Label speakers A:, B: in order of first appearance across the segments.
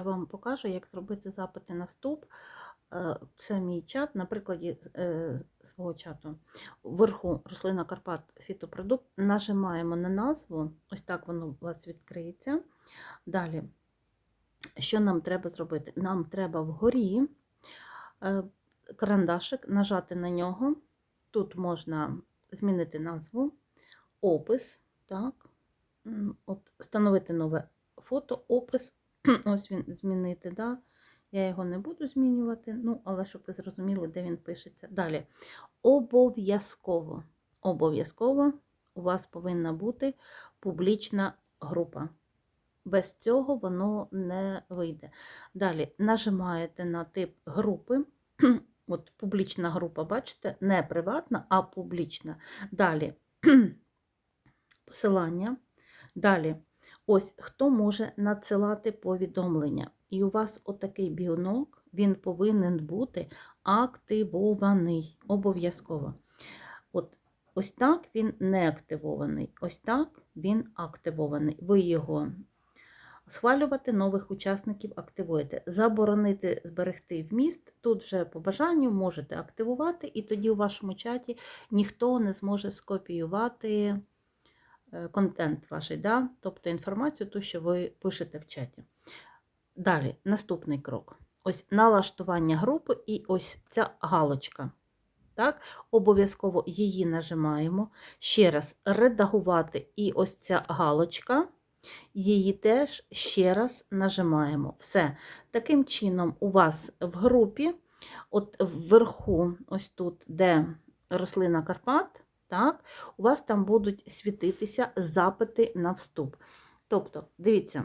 A: Я вам покажу, як зробити запити на вступ. Е, Це мій чат, на прикладі е, свого чату. Вверху рослина Карпат фітопродукт. Нажимаємо на назву, ось так воно у вас відкриється. Далі, що нам треба зробити? Нам треба вгорі е, карандашик, нажати на нього. Тут можна змінити назву, опис. Так. От, встановити нове фото, опис. Ось він змінити. Да? Я його не буду змінювати, ну, але щоб ви зрозуміли, де він пишеться. Далі. Обов'язково. Обов'язково у вас повинна бути публічна група. Без цього воно не вийде. Далі нажимаєте на тип групи. От публічна група, бачите, не приватна, а публічна. Далі посилання. Далі, ось хто може надсилати повідомлення. І у вас отакий біонок, він повинен бути активований обов'язково. От ось так він не активований. Ось так він активований. Ви його схвалювати нових учасників активуєте. Заборонити зберегти вміст. Тут вже по бажанню можете активувати, і тоді у вашому чаті ніхто не зможе скопіювати контент ваш, да? тобто інформацію, ту, що ви пишете в чаті. Далі, наступний крок. Ось налаштування групи і ось ця галочка. Так, Обов'язково її нажимаємо. Ще раз редагувати і ось ця галочка. Її теж ще раз нажимаємо. Все. Таким чином, у вас в групі, от вверху, ось тут, де рослина Карпат, так, у вас там будуть світитися запити на вступ. Тобто, дивіться,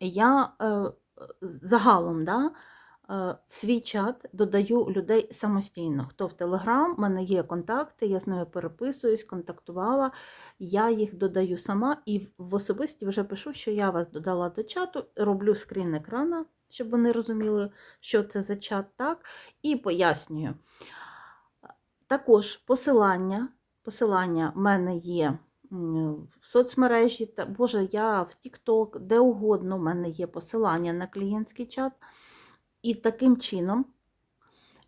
A: я е, загалом да, е, в свій чат додаю людей самостійно. Хто в Телеграм, в мене є контакти, я з ними переписуюсь, контактувала, я їх додаю сама і в особисті вже пишу, що я вас додала до чату, роблю скрін екрана, щоб вони розуміли, що це за чат, так, і пояснюю. Також посилання. Посилання в мене є в соцмережі, Боже, я в TikTok, де угодно, в мене є посилання на клієнтський чат. І таким чином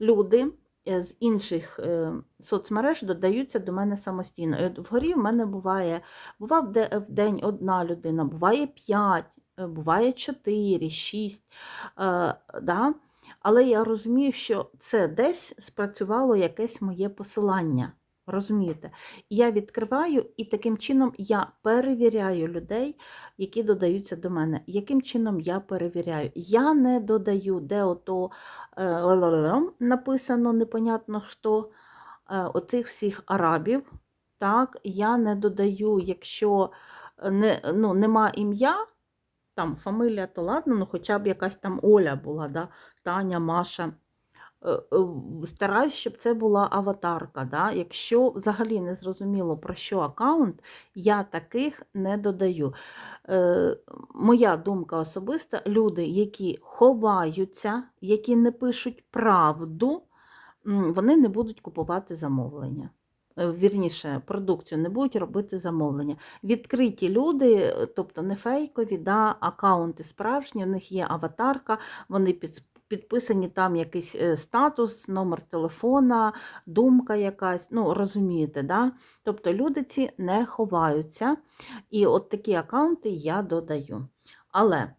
A: люди е, з інших е, соцмереж додаються до мене самостійно. І от вгорі в мене буває, бува в день одна людина, буває п'ять, е, буває чотири, шість. е, Да? Але я розумію, що це десь спрацювало якесь моє посилання. Розумієте? Я відкриваю, і таким чином я перевіряю людей, які додаються до мене. Яким чином я перевіряю? Я не додаю, де ото е, написано непонятно що, е, оцих всіх арабів. Так, я не додаю, якщо не, ну, нема ім'я, там фамилія, то ладно, ну хоча б якась там Оля була, да? Таня, Маша. Е, е, Стараюсь, щоб це була аватарка. Да? Якщо взагалі не зрозуміло, про що аккаунт, я таких не додаю. Е, Моя думка особиста: люди, які ховаються, які не пишуть правду, вони не будуть купувати замовлення. Е, Вірніше, продукцію не будуть робити замовлення. Відкриті люди, е, тобто не фейкові, да, аккаунти справжні, у них є аватарка, вони під, підписані там якийсь е, статус, номер телефона, думка якась, ну розумієте, да? Тобто люди ці не ховаються. І от такі аккаунти я додаю. Але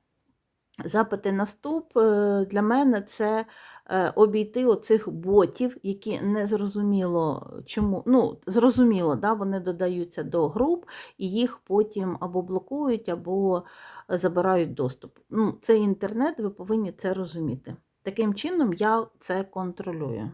A: запити на вступ е, для мене це е, обійти оцих ботів, які не зрозуміло чому. Ну, зрозуміло, да, вони додаються до груп і їх потім або блокують, або забирають доступ. Ну, Це інтернет, ви повинні це розуміти. Таким чином я це контролюю.